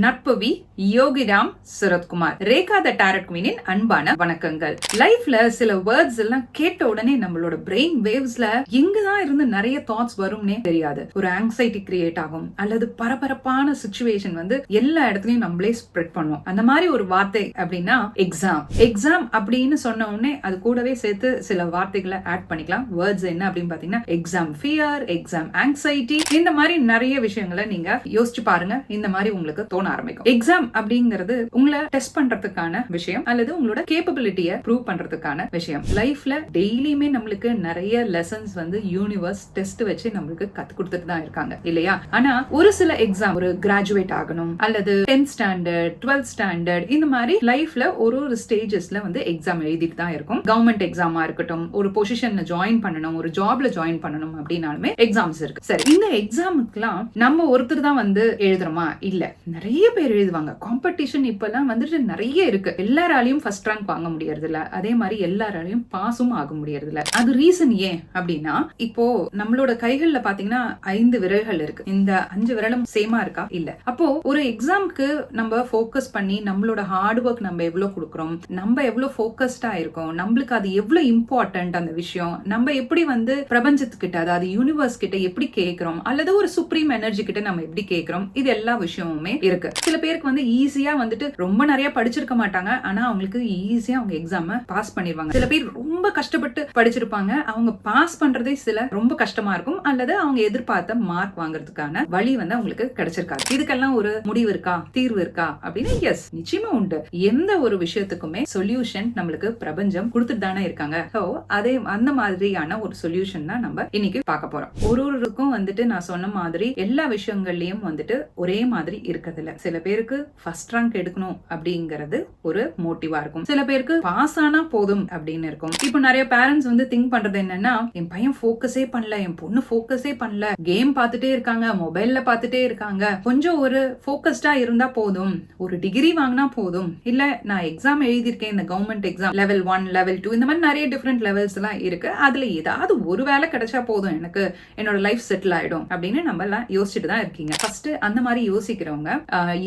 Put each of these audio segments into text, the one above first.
நட்பவி Yogiram Suratkumar. Rekha the tarot குவீனின் அன்பான வணக்கங்கள். லைஃப்ல சில வேர்ட்ஸ் எல்லாம் கேட்ட உடனே நம்மளோட பிரெயின் வேவ்ஸ்ல எங்கதான் இருந்து நிறைய தாட்ஸ் வரும்னே தெரியாது. ஒரு ஆங்ஸைட்டி கிரியேட் ஆகும். அல்லது பரபரப்பான சுச்சுவேஷன் வந்து எல்லா இடத்துலயும் நம்மளே ஸ்ப்ரெட் பண்ணுவோம் அந்த மாதிரி ஒரு வார்த்தை அப்படின்னா எக்ஸாம் எக்ஸாம் அப்படின்னு சொன்ன உடனே அது கூடவே சேர்த்து சில வார்த்தைகளை ஆட் பண்ணிக்கலாம். வேர்ட்ஸ் என்ன அப்படின்னு பாத்தீங்கன்னா எக்ஸாம் ஃபியர் எக்ஸாம் ஆங்ஸைட்டி இந்த மாதிரி நிறைய விஷயங்களை நீங்க யோசிச்சு பாருங்க. இந்த மாதிரி உங்களுக்கு தோண ஆரம்பிக்கும். எக்ஸாம் அப்படிங்கிறது உங்களை டெஸ்ட் பண்றதுக்கான விஷயம் அல்லது உங்களோட கேப்பபிலிட்டியை ப்ரூவ் பண்றதுக்கான விஷயம். லைஃப்ல டெய்லியுமே நம்மளுக்கு நிறைய லெசன்ஸ் வந்து யூனிவர்ஸ் டெஸ்ட் வச்சு நம்மளுக்கு கத்து கொடுத்துட்டு தான் இருக்காங்க இல்லையா? ஆனா ஒரு சில எக்ஸாம் ஒரு கிராஜுவேட் ஆகணும் அல்லது டென்த் ஸ்டாண்டர்ட் டுவெல்த் ஸ்டாண்டர்ட் இந்த மாதிரி லைஃப்ல ஒரு ஒரு ஸ்டேஜஸ்ல வந்து எக்ஸாம் எழுதிட்டு தான் இருக்கும். கவர்மெண்ட் எக்ஸாமா இருக்கட்டும் ஒரு பொசிஷன்ல ஜாயின் பண்ணணும் ஒரு ஜாப்ல ஜாயின் பண்ணணும் அப்படின்னாலுமே எக்ஸாம்ஸ் இருக்கு. சரி இந்த எக்ஸாமுக்குலாம் நம்ம ஒருத்தர் தான் வந்து எழுதுறோமா? இல்ல. நிறைய நிறைய பேர் எழுதுவாங்க. காம்படிஷன் இப்பெல்லாம் வந்துட்டு நிறைய இருக்கு. எல்லாராலையும் ஃபர்ஸ்ட் ரேங்க் வாங்க முடியறது இல்ல அதே மாதிரி எல்லாராலையும் பாஸும் ஆக முடியறது இல்ல அது ரீசன் ஏன் அப்படின்னா இப்போ நம்மளோட கைகள்ல பாத்தீங்கன்னா ஐந்து விரல்கள் இருக்கு. இந்த அஞ்சு விரலும் சேமா இருக்கா? இல்ல. அப்போ ஒரு எக்ஸாம்க்கு நம்ம ஃபோக்கஸ் பண்ணி நம்மளோட ஹார்ட் ஒர்க் நம்ம எவ்வளவு கொடுக்குறோம்? நம்ம எவ்வளவு ஃபோக்கஸ்டா இருக்கோம்? நம்மளுக்கு அது எவ்வளவு இம்பார்ட்டன்ட் அந்த விஷயம்? நம்ம எப்படி வந்து பிரபஞ்சத்துக்கிட்ட அதாவது யூனிவர்ஸ் கிட்ட எப்படி கேட்கிறோம் அல்லது ஒரு சுப்ரீம் எனர்ஜி கிட்ட நம்ம எப்படி கேட்கிறோம் இது எல்லா விஷயமுமே இருக்கு. சில பேருக்கு வந்து ஈஸியா வந்துட்டு ரொம்ப நிறைய படிச்சிருக்க மாட்டாங்க. ஆனா அவங்களுக்கு ஈஸியா அவங்க எக்ஸாம் பாஸ் பண்ணிடுவாங்க சில பேர் ரொம்ப கஷ்டப்பட்டு படிச்சிருப்பாங்க. அவங்க பாஸ் பண்றதே சில ரொம்ப கஷ்டமா இருக்கும். அல்லது அவங்க எதிர்பார்த்த மார்க் வாங்குறதுக்கான வழி வந்து அவங்களுக்கு கிடைச்சிருக்காது. இதுக்கெல்லாம் ஒரு முடிவு இருக்கா? தீர்வு இருக்கா? அப்படின்னு எஸ் நிச்சயமா உண்டு. எந்த ஒரு விஷயத்துக்குமே சொல்யூஷன் நம்மளுக்கு பிரபஞ்சம் கொடுத்துட்டு தானே இருக்காங்க. ஸோ அதே அந்த மாதிரியான ஒரு சொல்யூஷன் தான் நம்ம இன்னைக்கு பார்க்க போறோம். ஒரு ஒருவருக்கும் வந்துட்டு நான் சொன்ன மாதிரி எல்லா விஷயங்கள்லயும் வந்துட்டு ஒரே மாதிரி இருக்கிறது சில பேருக்கு ஃபர்ஸ்ட் ரேங்க் எடுக்கணும் அப்படிங்கிறது ஒரு மோட்டிவா இருக்கும். சில பேருக்கு பாஸ் ஆனா போதும் அப்படின்னு இருக்கும். இப்போ நிறைய பேரண்ட்ஸ் வந்து திங்க் பண்றது என்னன்னா என் பையன் ஃபோக்கஸே பண்ணல என் பொண்ணு ஃபோக்கஸே பண்ணல கேம் பார்த்துட்டே இருக்காங்க மொபைல்ல பார்த்துட்டே இருக்காங்க. கொஞ்சம் ஒரு ஃபோக்கஸ்டா இருந்தா போதும். ஒரு டிகிரி வாங்கினா போதும். இல்ல நான் எக்ஸாம் எழுதியிருக்கேன் இந்த government exam level one level two இந்த மாதிரி நிறைய டிஃப்ரெண்ட் லெவல்ஸ் எல்லாம் இருக்கு. அதுல ஏதாவது ஒரு வேலை கிடைச்சா போதும் எனக்கு. என்னோட லைஃப் செட்டில் ஆயிடும் அப்படின்னு நம்ம எல்லாம் யோசிச்சுட்டு தான் இருக்கீங்க. ஃபர்ஸ்ட் அந்த மாதிரி யோசிக்கிறவங்க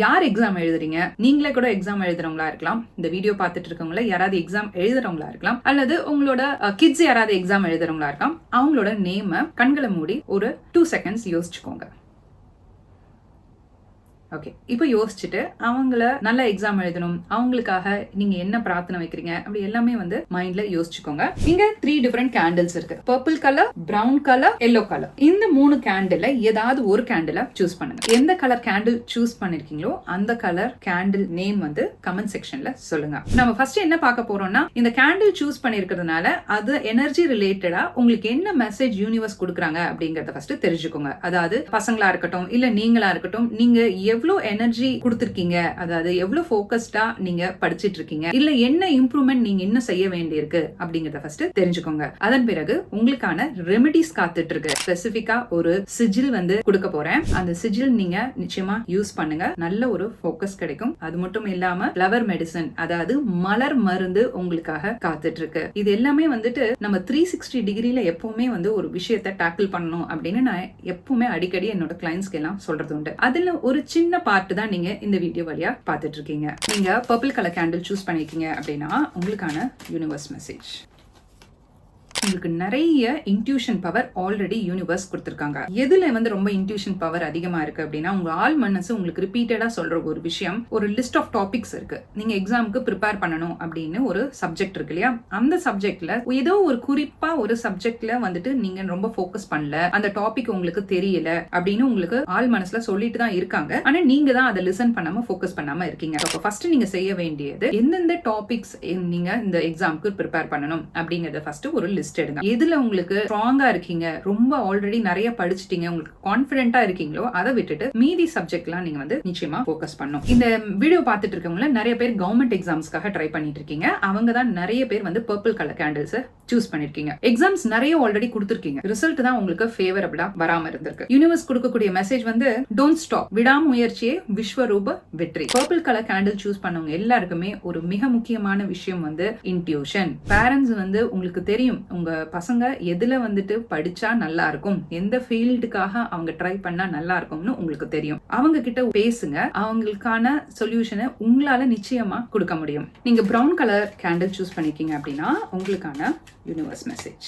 யார் எக்ஸாம் எழுதுறீங்க? நீங்களே கூட எக்ஸாம் எழுதுறவங்களா இருக்கலாம். இந்த வீடியோ பார்த்துட்டு இருக்கவங்கள யாராவது எக்ஸாம் எழுதுறவங்களா இருக்கலாம். அல்லது உங்களோட கிட்ஸ் யாராவது எக்ஸாம் எழுதுறவங்களா இருக்கலாம். அவங்களோட நேம கண்களை மூடி ஒரு டூ செகண்ட்ஸ் யோசிச்சுக்கோங்க. ஓகே இப்போ யோசிச்சுட்டு அவங்கள நல்ல எக்ஸாம் எழுதணும். அவங்களுக்காக நீங்க என்ன பிரார்த்தனை வைக்கிறீங்க? அப்படி எல்லாமே வந்து மைண்ட்ல யோசிச்சுக்கோங்க. இங்க த்ரீ டிஃபரெண்ட் கேண்டில்ஸ் இருக்கு. Purple colour brown colour yellow colour இந்த மூணு கேண்டில் ஏதாவது ஒரு கேண்டில சூஸ் பண்ணுங்க. எந்த கலர் கேண்டில் சூஸ் பண்ணிருக்கீங்களோ அந்த கலர் கேண்டில் நேம் வந்து கமெண்ட் செக்ஷன்ல சொல்லுங்க. நம்ம ஃபர்ஸ்ட் என்ன பார்க்க போறோம்னா இந்த கேண்டில் சூஸ் பண்ணிருக்கிறதுனால அது எனர்ஜி ரிலேட்டடா உங்களுக்கு என்ன மெசேஜ் யூனிவர்ஸ் கொடுக்குறாங்க அப்படிங்கறத ஃபர்ஸ்ட் தெரிஞ்சுக்கோங்க. அதாவது பசங்களா இருக்கட்டும் இல்ல நீங்களா இருக்கட்டும் நீங்க எவ்வளவு எனர்ஜி கொடுத்துருக்கீங்க? அதாவது எவ்வளோ ஃபோக்கஸ்டா நீங்க படிச்சிட்டு இருக்கீங்க இல்ல என்ன இம்ப்ரூவ்மெண்ட் நீங்க இன்னும் செய்ய வேண்டியிருக்கு? அப்படிங்கறத ஃபர்ஸ்ட் தெரிஞ்சுக்கோங்க. அதன் பிறகு உங்களுக்கான ரெமெடிஸ் காத்துட்டு இருக்கு ஸ்பெசிபிக்கா ஒரு சிஜில் வந்து கொடுக்க போறேன். அந்த சிஜில் நீங்க நிச்சயமா யூஸ் பண்ணுங்க. நல்ல ஒரு ஃபோக்கஸ் கிடைக்கும். அது மட்டும் இல்லாம ஃப்ளவர் மெடிசன் அதாவது மலர் மருந்து உங்களுக்காக காத்துட்டு இருக்கு இது எல்லாமே வந்துட்டு நம்ம த்ரீ சிக்ஸ்டி டிகிரியில எப்பவுமே வந்து ஒரு விஷயத்தை டேக்கிள் பண்ணணும் அப்படின்னு நான் எப்பவுமே அடிக்கடி என்னோட கிளைண்ட்ஸ்க்கு எல்லாம் சொல்றது உண்டு. அதுல ஒரு சின்ன பார்ட் தான் நீங்க இந்த வீடியோ வழியா பார்த்துட்டு இருக்கீங்க. நீங்க பர்பிள் கலர் கேண்டில் சூஸ் பண்ணிருக்கீங்க அப்படின்னா உங்களுக்கான யூனிவர்ஸ் மெசேஜ் உங்களுக்கு நிறைய இன்ட்யூஷன் பவர் ஆல்ரெடி யூனிவர்ஸ் கொடுத்துருக்காங்க. எதுல வந்து ரொம்ப இன்ட்யூஷன் பவர் அதிகமா இருக்கு அப்படின்னா உங்க ஆள் மனசு உங்களுக்கு ரிப்பீட்டடா சொல்ற ஒரு விஷயம் ஒரு லிஸ்ட் ஆஃப் டாபிக்ஸ் இருக்கு. நீங்க எக்ஸாமுக்கு ப்ரிப்பேர் பண்ணணும் அப்படின்னு ஒரு சப்ஜெக்ட் இருக்கு இல்லையா? அந்த சப்ஜெக்ட்ல ஏதோ ஒரு குறிப்பா ஒரு சப்ஜெக்ட்ல வந்துட்டு நீங்க ரொம்ப ஃபோக்கஸ் பண்ணல அந்த டாபிக் உங்களுக்கு தெரியல அப்படின்னு உங்களுக்கு ஆள் மனசுல சொல்லிட்டு தான் இருக்காங்க. ஆனா நீங்க தான் அதை லிசன் பண்ணாம ஃபோக்கஸ் பண்ணாம இருக்கீங்க. அப்போ ஃபர்ஸ்ட் நீங்க செய்ய வேண்டியது எந்தெந்த டாபிக்ஸ் நீங்க இந்த எக்ஸாமுக்கு ப்ரிப்பேர் பண்ணணும் அப்படிங்கறத ஃபர்ஸ்ட் ஒரு லிஸ்ட் எடுங்க. எதுல உங்களுக்கு ஸ்ட்ராங்கா இருக்கீங்க? ரொம்ப ஆல்ரெடி நிறைய படிச்சிட்டீங்க. உங்களுக்கு கான்பிடென்ட்டா இருக்கீங்களோ அதை விட்டுட்டு மீதி சப்ஜெக்ட்லாம் நீங்க வந்து நிச்சயமா ஃபோக்கஸ் பண்ணும் இந்த வீடியோ பார்த்துட்டு இருக்கவங்கள நிறைய பேர் கவர்மெண்ட் எக்ஸாம்ஸ்க்காக ட்ரை பண்ணிட்டு இருக்கீங்க. அவங்க தான் நிறைய பேர் வந்து பர்பிள் கலர் கேண்டில்ஸ் சூஸ் பண்ணிருக்கீங்க. எக்ஸாம்ஸ் நிறைய ஆல்ரெடி கொடுத்துருக்கீங்க. ரிசல்ட் தான் உங்களுக்கு ஃபேவரபிளா வராம இருந்திருக்கு. யூனிவர்ஸ் கொடுக்கக்கூடிய மெசேஜ் வந்து டோன்ட் ஸ்டாப் விடாமுயற்சியே விஸ்வரூப வெற்றி. பர்பிள் கலர் கேண்டில் சூஸ் பண்ணவங்க எல்லாருக்குமே ஒரு மிக முக்கியமான விஷயம் வந்து இன்ட்யூஷன் பேரண்ட்ஸ் வந்து உங்களுக்கு தெரியும் உங்கள் பசங்க எதில் வந்துட்டு படித்தா நல்லா இருக்கும் எந்த ஃபீல்டுக்காக அவங்க ட்ரை பண்ணால் நல்லா இருக்கும்னு உங்களுக்கு தெரியும். அவங்க கிட்ட பேசுங்க. அவங்களுக்கான சொல்யூஷனை உங்களால் நிச்சயமாக கொடுக்க முடியும். நீங்கள் ப்ரௌன் கலர் கேண்டில் சூஸ் பண்ணிக்கிங்க அப்படின்னா உங்களுக்கான யூனிவர்ஸ் மெசேஜ்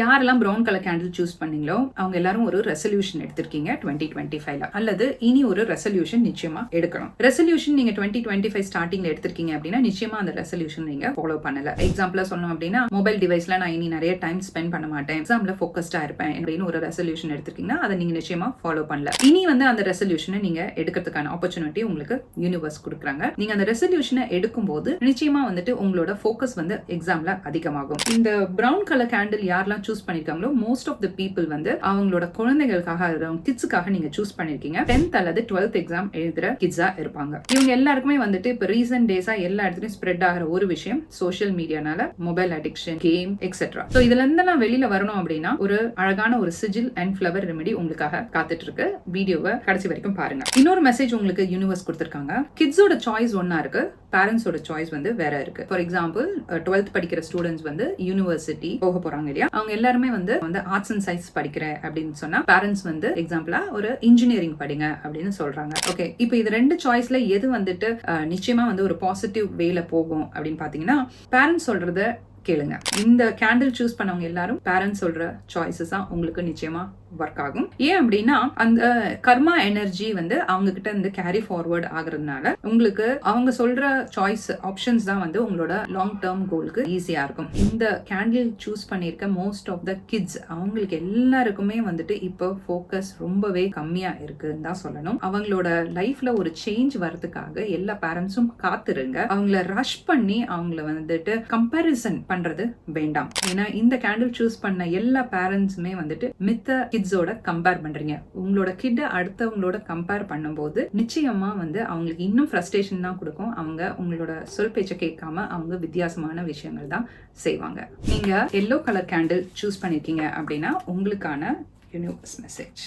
யாரெல்லாம் ப்ரௌன் கலர் கேண்டில் சூஸ் பண்ணீங்களோ அவங்க எல்லாரும் ஒரு ரெசல்யூஷன் எடுத்திருக்கீங்க டுவெண்ட்டி டுவெண்ட்டி ஃபைவ்ல அல்லது இனி ஒரு ரெசல்யூஷன் நிச்சயமா எடுக்கணும். ரெசல்யூஷன் நீங்க டுவெண்ட்டி டுவெண்ட்டி ஃபைவ் ஸ்டார்டிங்ல எடுத்திருக்கீங்க அப்படின்னா நிச்சயமா அந்த ரெசல்யூஷன் நீங்க ஃபாலோ பண்ணல. எக்ஸாம்பிளா சொன்னோம் அப்படின்னா மொபைல் டிவைஸ்ல நான் இனி நிறைய டைம் ஸ்பெண்ட் பண்ண மாட்டேன். எக்ஸாம்ல ஃபோக்கஸ்டா இருப்பேன் அப்படின்னு ஒரு ரெசல்யூஷன் எடுத்திருக்கீங்கன்னா அதை நீங்க நிச்சயமா ஃபாலோ பண்ணல. இனி வந்து அந்த ரெசல்யூஷனை நீங்க எடுக்கிறதுக்கான ஆப்பர்ச்சுனிட்டி உங்களுக்கு யூனிவர்ஸ் கொடுக்குறாங்க. நீங்க அந்த ரெசல்யூஷனை எடுக்கும்போது நிச்சயமா வந்துட்டு உங்களோட ஃபோக்கஸ் வந்து எக்ஸாம்ல அதிகமாகும். இந்த ப்ரௌன் கலர் கேண்டில் யாரெல்லாம் சூஸ் பண்ணிருக்காங்களோ மோஸ்ட் ஆஃப் த பீப்புள் வந்து அவங்களோட குழந்தைகளுக்காக கிட்ஸுக்காக நீங்க சூஸ் பண்ணிருக்கீங்க. டென்த் அல்லது டுவெல்த் எக்ஸாம் எழுதுற கிட்ஸா இருப்பாங்க. இவங்க எல்லாருக்குமே வந்துட்டு இப்போ ரீசன்ட் டேஸா எல்லா இடத்துலயும் ஸ்ப்ரெட் ஆகிற ஒரு விஷயம் social மீடியானால mobile addiction game etcetera so இதுல இருந்து நான் வெளியில வரணும் அப்படின்னா ஒரு அழகான ஒரு சிஜில் அண்ட் ஃபிளவர் ரெமெடி உங்களுக்காக காத்துட்டு இருக்கு வீடியோவை கடைசி வரைக்கும் பாருங்க. இன்னொரு மெசேஜ் உங்களுக்கு யூனிவர்ஸ் கொடுத்துருக்காங்க. கிட்ஸோட சாய்ஸ் ஒன்னா இருக்கு பேரண்ட்ஸோட சாய்ஸ் வந்து வேற இருக்கு. ஃபார் எக்ஸாம்பிள் டுவெல்த் படிக்கிற ஸ்டூடெண்ட்ஸ் வந்து யூனிவர்சிட்டி போக போறாங்க இல்லையா? அவங்க எல்லாருமே வந்து வந்து ஆர்ட்ஸ் அண்ட் சயின்ஸ் படிக்கிறேன் அப்படின்னு சொன்னா பேரண்ட்ஸ் வந்து எக்ஸாம்பிளா ஒரு இன்ஜினியரிங் படிங்க அப்படின்னு சொல்றாங்க. ஓகே இப்போ இது ரெண்டு சாய்ஸ்ல எது வந்துட்டு நிச்சயமா வந்து ஒரு பாசிட்டிவ் வேல போகும் அப்படின்னு பாத்தீங்கன்னா பேரண்ட்ஸ் சொல்றத கேளுங்க. இந்த கேண்டில் சூஸ் பண்ணவங்க எல்லாரும் பேரண்ட்ஸ் சொல்ற சாய்ஸஸ் தான் உங்களுக்கு நிச்சயமா ஒர்க் ஆகும். ஏன் அப்படின்னா அந்த கர்மா எனர்ஜி வந்து அவங்க கிட்ட இருந்து கேரி ஃபார்வர்ட் ஆகுறதுனால உங்களுக்கு அவங்க சொல்ற சாய்ஸ் ஆப்ஷன்ஸ் தான் வந்து உங்களோட லாங் டேர்ம் கோலுக்கு ஈஸியா இருக்கும். இந்த கேண்டில் சூஸ் பண்ணியிருக்க மோஸ்ட் ஆஃப் த கிட்ஸ் அவங்களுக்கு எல்லாருக்குமே வந்துட்டு இப்போ ஃபோக்கஸ் ரொம்பவே கம்மியா இருக்குன்னு தான் சொல்லணும். அவங்களோட லைஃப்ல ஒரு சேஞ்ச் வரதுக்காக எல்லா பேரண்ட்ஸும் காத்துருங்க. அவங்கள ரஷ் பண்ணி அவங்கள வந்துட்டு கம்பேரிசன் பண்றது வேண்டாம். ஏன்னா இந்த கேண்டில் சூஸ் பண்ண எல்லா பேரண்ட்ஸுமே வந்துட்டு மித்த கிட்ஸோட கம்பேர் பண்றீங்க. உங்களோட கிட்டை அடுத்தவங்களோட கம்பேர் பண்ணும்போது நிச்சயமா வந்து அவங்களுக்கு இன்னும் ஃப்ரஸ்ட்ரேஷன் தான் கொடுக்கும். அவங்க உங்களோட சொல் பேச்சை கேட்காம அவங்க வித்தியாசமான விஷயங்கள் தான் செய்வாங்க. நீங்க எல்லோ கலர் கேண்டில் சூஸ் பண்ணிருக்கீங்க அப்படின்னா உங்களுக்கான யூனிவர்ஸ் மெசேஜ்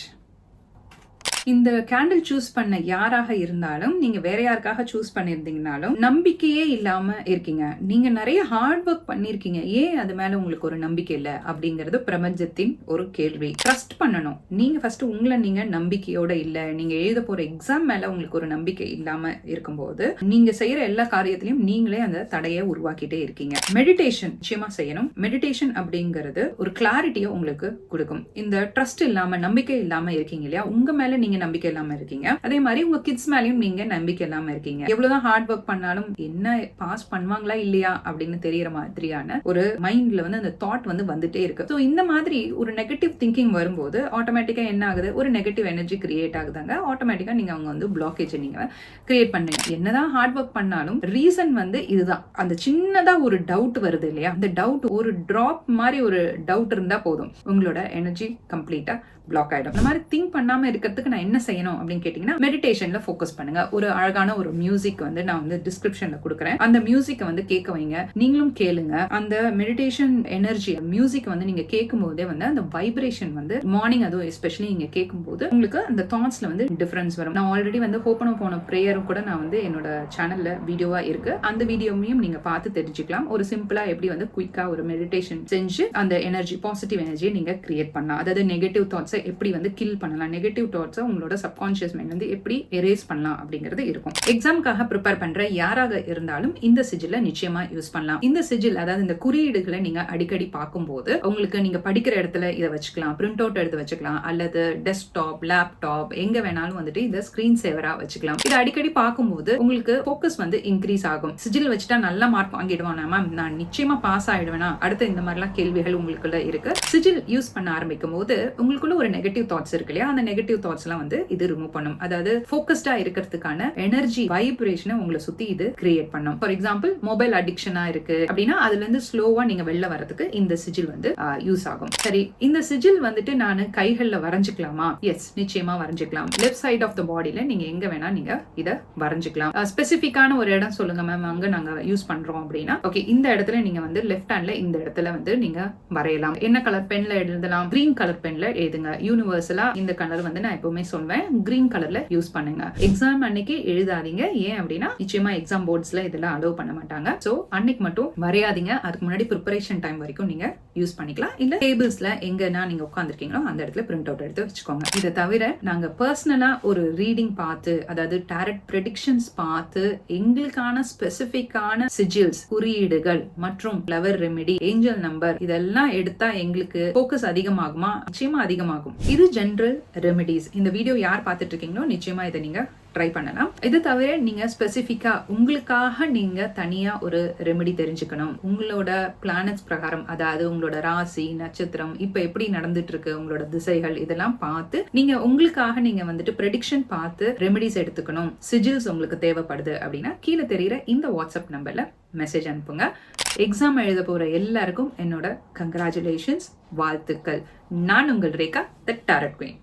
இந்த கேண்டில் சூஸ் பண்ண யாராக இருந்தாலும் நீங்க வேற யாருக்காக சூஸ் பண்ணியிருந்தீங்கனாலும் நம்பிக்கையே இல்லாம இருக்கீங்க. நீங்க நிறைய ஹார்ட் ஒர்க் பண்ணிருக்கீங்க ஏன் அது மேல உங்களுக்கு ஒரு நம்பிக்கை இல்ல? அப்படிங்கிறது பிரபஞ்சத்தின் ஒரு கேள்வி. ட்ரஸ்ட் பண்ணணும். நீங்க ஃபர்ஸ்ட் உங்களை நீங்க நம்பிக்கையோட இல்ல. நீங்க எழுத போற எக்ஸாம் மேல உங்களுக்கு ஒரு நம்பிக்கை இல்லாம இருக்கும்போது நீங்க செய்யற எல்லா காரியத்திலையும் நீங்களே அந்த தடையை உருவாக்கிட்டே இருக்கீங்க. மெடிடேஷன் நிச்சயமா செய்யணும். மெடிடேஷன் அப்படிங்கிறது ஒரு கிளாரிட்டியை உங்களுக்கு கொடுக்கும். இந்த ட்ரஸ்ட் இல்லாம நம்பிக்கை இல்லாம இருக்கீங்க இல்லையா? உங்க மேல நீங்க நம்பிக்கை இல்லாம இருக்கீங்க. அதே மாதிரி உங்க கிட்ஸ் மேலயும் நீங்க நம்பிக்கை இல்லாம இருக்கீங்க. எவ்வளவுதான் ஹார்ட் ஒர்க் பண்ணாலும் என்ன பாஸ் பண்ணுவாங்களா இல்லையா அப்படின்னு தெரியற மாதிரியான ஒரு மைண்ட்ல வந்து அந்த தாட் வந்து வந்துட்டே இருக்கு. ஸோ இந்த மாதிரி ஒரு நெகட்டிவ் திங்கிங் வரும்போது ஆட்டோமேட்டிக்கா என்ன ஆகுது? ஒரு நெகட்டிவ் எனர்ஜி கிரியேட் ஆகுதாங்க. ஆட்டோமேட்டிக்கா நீங்க அவங்க வந்து பிளாக்கேஜ் நீங்க கிரியேட் பண்ணுங்க. என்னதான் ஹார்ட் ஒர்க் பண்ணாலும் ரீசன் வந்து இதுதான். அந்த சின்னதா ஒரு டவுட் வருது இல்லையா? அந்த டவுட் ஒரு டிராப் மாதிரி ஒரு டவுட் இருந்தா போதும். உங்களோட எனர்ஜி கம்ப்ளீட்டா பிளாக் ஆயிடும். இந்த மாதிரி திங்க் பண்ணாம இருக்கிறதுக்கு நான் என்ன செய்யணும் அப்படின்னு கேட்டீங்கன்னா மெடிடேஷன்ல ஃபோக்கஸ் பண்ணுங்க. ஒரு அழகான ஒரு மியூசிக் வந்து நான் வந்து டிஸ்கிரிப்ஷன்ல கொடுக்குறேன். அந்த மியூசிக்கை வந்து கேட்க வைங்க. நீங்களும் கேளுங்க. அந்த மெடிடேஷன் எனர்ஜி மியூசிக் வந்து நீங்க கேட்கும் போதே வந்து அந்த வைப்ரேஷன் வந்து மார்னிங் அதுவும் எஸ்பெஷலி நீங்க கேட்கும்போது உங்களுக்கு அந்த தாட்ஸ்ல வந்து டிஃபரன்ஸ் வரும். நான் ஆல்ரெடி வந்து ஹோப்பன் போன ப்ரேயரும் கூட நான் வந்து என்னோட சேனல்ல வீடியோவா இருக்கு. அந்த வீடியோவையும் நீங்க பார்த்து தெரிஞ்சுக்கலாம். ஒரு சிம்பிளா எப்படி வந்து குயிக்கா ஒரு மெடிடேஷன் செஞ்சு அந்த எனர்ஜி பாசிட்டிவ் எனர்ஜியை நீங்க கிரியேட் பண்ணலாம். அதாவது நெகட்டிவ் தாட்ஸை எப்படி வந்து கில் பண்ணலாம். நெகட்டிவ் தாட்ஸை உங்களோட சப்கான்ஷியஸ் மைண்ட் வந்து எப்படி எரேஸ் பண்ணலாம் அப்படிங்கிறது இருக்கும். எக்ஸாம்க்காக ப்ரிப்பேர் பண்ற யாராக இருந்தாலும் இந்த சிஜில நிச்சயமா யூஸ் பண்ணலாம். இந்த சிஜில் அதாவது இந்த குறியீடுகளை நீங்க அடிக்கடி பார்க்கும்போது உங்களுக்கு நீங்க படிக்கிற இடத்துல இதை வச்சுக்கலாம் பிரிண்ட் அவுட் எடுத்து வச்சுக்கலாம் அல்லது டெஸ்க்டாப் லேப்டாப் எங்க வேணாலும் வந்துட்டு இதை ஸ்கிரீன் சேவரா வச்சுக்கலாம். இதை அடிக்கடி பார்க்கும்போது உங்களுக்கு ஃபோக்கஸ் வந்து இன்க்ரீஸ் ஆகும். சிஜில் வச்சுட்டா நல்ல மார்க் வாங்கிடுவானா மேம் நான் நிச்சயமா பாஸ் ஆயிடுவேனா? அடுத்து இந்த மாதிரிலாம் கேள்விகள் உங்களுக்குள்ள இருக்கு. சிஜில் யூஸ் பண்ண ஆரம்பிக்கும் போது உங்களுக்குள்ள ஒரு நெகட்டிவ் தாட்ஸ் இருக்கு இல்லையா? அந்த நெகட்டிவ் தாட்ஸ் எல்லாம் வந்து இது ரிமூவ் பண்ணும். அதாவது ஃபோக்கஸ்டா இருக்கிறதுக்கான எனர்ஜி வைப்ரேஷனை உங்களை சுத்தி இது கிரியேட் பண்ணும். ஃபார் எக்ஸாம்பிள் மொபைல் அடிக்ஷனா இருக்கு அப்படின்னா அதுல இருந்து ஸ்லோவா நீங்க வெளில வரதுக்கு இந்த சிஜில் வந்து யூஸ் ஆகும். சரி இந்த சிஜில் வந்துட்டு நான் கைகள்ல வரைஞ்சுக்கலாமா? எஸ் நிச்சயமா வரைஞ்சுக்கலாம். லெஃப்ட் சைட் ஆஃப் த பாடியில நீங்க எங்க வேணா நீங்க இதை வரைஞ்சுக்கலாம். ஸ்பெசிஃபிக்கான ஒரு இடம் சொல்லுங்க மேம் அங்க நாங்க யூஸ் பண்றோம் அப்படின்னா ஓகே இந்த இடத்துல நீங்க வந்து லெஃப்ட் ஹேண்ட்ல இந்த இடத்துல வந்து நீங்க வரையலாம். என்ன கலர் பென்ல எழுதலாம்? கிரீன் கலர் பென்ல எழுதுங்க. யூனிவர்சலா இந்த கலர் வந்து நான் எப்பவுமே சொல்வேன் கிரீன் கலர்ல யூஸ் பண்ணுங்க. எக்ஸாம் அன்னைக்கு எழுதாதீங்க. ஏன் அப்படின்னா நிச்சயமா எக்ஸாம் போர்ட்ஸ்ல இதெல்லாம் அலோவ் பண்ண மாட்டாங்க. சோ அன்னைக்கு மட்டும் வரையாதீங்க. அதுக்கு முன்னாடி ப்ரிப்பரேஷன் டைம் வரைக்கும் நீங்க யூஸ் பண்ணிக்கலாம். இல்ல டேபிள்ஸ்ல எங்கன்னா நீங்க உட்காந்துருக்கீங்களோ அந்த இடத்துல பிரிண்ட் அவுட் எடுத்து வச்சுக்கோங்க. இதை தவிர நாங்க பர்சனலா ஒரு ரீடிங் பார்த்து அதாவது டேரட் ப்ரெடிக்ஷன்ஸ் பார்த்து எங்களுக்கான ஸ்பெசிபிக்கான சிஜில்ஸ் குறியீடுகள் மற்றும் ஃபிளவர் ரெமெடி ஏஞ்சல் நம்பர் இதெல்லாம் எடுத்தா எங்களுக்கு ஃபோக்கஸ் அதிகமாகுமா? நிச்சயமா அதிகமாகும். இது ஜென்ரல் ரெமெடிஸ் இந்த வீடியோ யார் பார்த்துட்டு இருக்கீங்களோ நிச்சயமாக இதை நீங்கள் ட்ரை பண்ணலாம். இது தவிர நீங்கள் ஸ்பெசிஃபிக்காக உங்களுக்காக நீங்கள் தனியாக ஒரு ரெமெடி தெரிஞ்சுக்கணும். உங்களோட பிளானட்ஸ் பிரகாரம் அதாவது உங்களோட ராசி நட்சத்திரம் இப்போ எப்படி நடந்துட்டு இருக்கு உங்களோட திசைகள் இதெல்லாம் பார்த்து நீங்கள் உங்களுக்காக நீங்கள் வந்துட்டு ப்ரெடிக்ஷன் பார்த்து ரெமெடிஸ் எடுத்துக்கணும். சிஜில்ஸ் உங்களுக்கு தேவைப்படுது அப்படின்னா கீழே தெரிகிற இந்த வாட்ஸ்அப் நம்பரில் மெசேஜ் அனுப்புங்க. எக்ஸாம் எழுத போகிற எல்லாருக்கும் என்னோட கங்க்ராச்சுலேஷன்ஸ் வாழ்த்துக்கள். நான் உங்கள் ரேகா த டாரட் குயின்